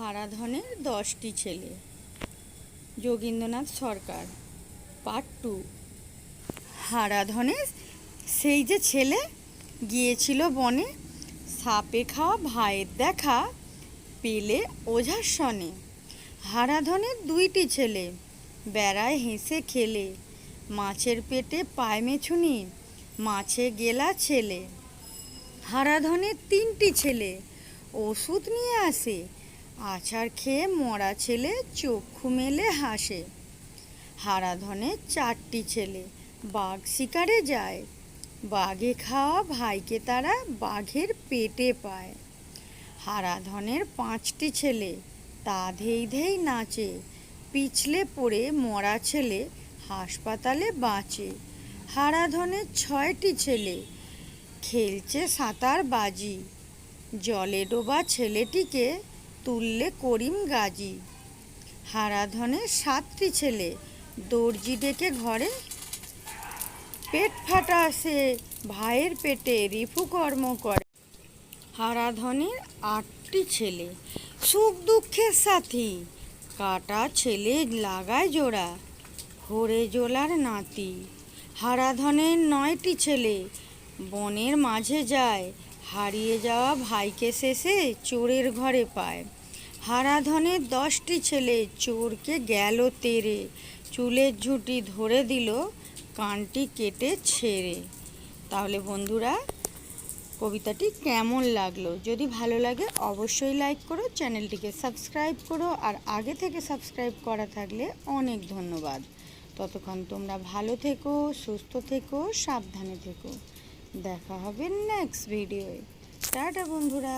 হারাধনের দশটি ছেলে। Jogindranath Sarkar part two হারাধনের সেই যে ছেলে গিয়েছিল বনে, সাপে খাওয়া, ভাইয়ের দেখা, পেলে ওঝার সনে। হারাধনের দুইটি ছেলে, বেড়ায় হেসে খেলে, মাছের পেটে পায় মেছুনি, মাছে গেলা ছেলে। হারাধনের তিনটি ছেলে, ওষুধ নিয়ে আসে আছাড় খেয়ে মরা ছেলে চক্ষু মেলে হাসে। হারাধনের চারটি ছেলে, বাঘ শিকারে যায়। বাঘে খাওয়া ভাইকে তারা বাঘের পেটে পায়। হারাধনের পাঁচটি ছেলে, তা ধেই ধেই নাচে। পিছলে পড়ে মরা ছেলে হাসপাতালে বাঁচে। হারাধনের ছয়টি ছেলে, খেলছে সাঁতার বাজি। জলে ডোবা ছেলেটিকে তুললে করিম গাজী। হারাধনের সাতটি ছেলে, দর্জি ডেকে ঘরে। পেট ফাটা সে ভাইয়ের পেটে রিফু কর্ম করে। হারাধনের আটটি ছেলে, সুখ দুঃখের সাথী। কাটা ছেলে লাগায় জোড়া হরে জোলার নাতি। হারাধনের নয়টি ছেলে, বনের মাঝে যায় হারিয়ে যাওয়া ভাইকে শেষে চোরের ঘরে পায়। হারাধনের দশটি ছেলে চোরকে গেল তেরে। চুলের ঝুঁটি ধরে দিল, কানটি কেটে ছেড়ে। তাহলে বন্ধুরা, কবিতাটি কেমন লাগল? যদি ভালো লাগে, অবশ্যই লাইক করো, চ্যানেলটিকে সাবস্ক্রাইব করো, আর আগে থেকে সাবস্ক্রাইব করা থাকলে অনেক ধন্যবাদ। ততক্ষণ তোমরা ভালো থেকো, সুস্থ থেকো, সাবধানে থেকো। দেখা হবে নেক্সট ভিডিওয়ে টাটা বন্ধুরা।